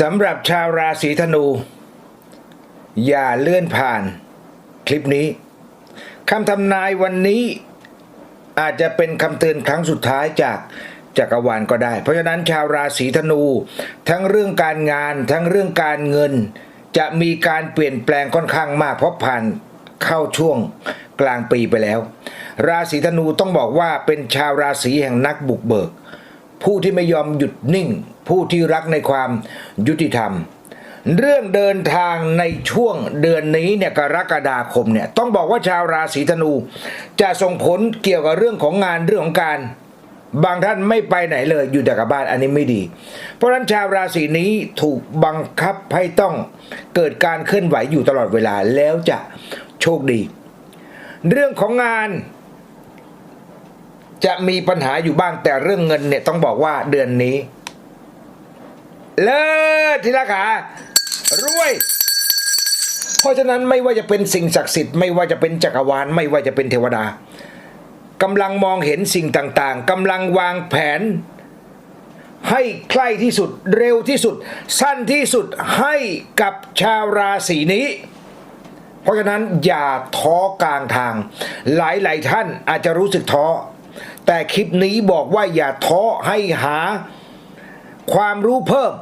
สำหรับชาวราศีธนู อย่าเลื่อนผ่านคลิปนี้คำทำนายวันนี้อาจจะเป็นคำเตือนครั้งสุดท้ายจากจักรวาลก็ได้ เพราะฉะนั้นชาวราศีธนู ทั้งเรื่องการงาน ทั้งเรื่องการเงิน จะมีการเปลี่ยนแปลงค่อนข้างมากเพราะผ่านเข้าช่วงกลางปีไปแล้ว ราศีธนูต้องบอกว่าเป็นชาวราศีแห่งนักบุกเบิก ผู้ที่ไม่ยอมหยุดนิ่ง ผู้ที่รักในความยุติธรรม เรื่องเดินทางในช่วงเดือนนี้เนี่ยกรกฎาคมเนี่ยต้องบอกว่าชาวราศีธนู จะส่งผลเกี่ยวกับเรื่องของงานเรื่องของการบางท่านไม่ไปไหนเลยอยู่แต่กับบ้านอันนี้ไม่ดี เพราะฉะนั้นชาวราศีนี้ถูกบังคับให้ต้องเกิดการเคลื่อนไหวอยู่ตลอดเวลาแล้วจะโชคดี เรื่องของงาน จะมีปัญหาอยู่บ้างแต่เรื่องเงินเนี่ยต้องบอกว่าเดือนนี้ เลิศทีละขารวย เพราะฉะนั้นไม่ว่าจะเป็นสิ่งศักดิ์สิทธิ์ไม่ว่าจะเป็นจักรวาลไม่ว่าจะเป็นเทวดากำลังมองเห็นสิ่งต่างๆกำลังวางแผน ให้ใกล้ที่สุดเร็วที่สุด สั้นที่สุดให้กับชาวราศีนี้ เพราะฉะนั้นอย่าท้อกลางทาง หลายๆท่านอาจจะรู้สึกท้อ แต่คลิปนี้บอกว่าอย่าท้อให้หาความรู้เพิ่ม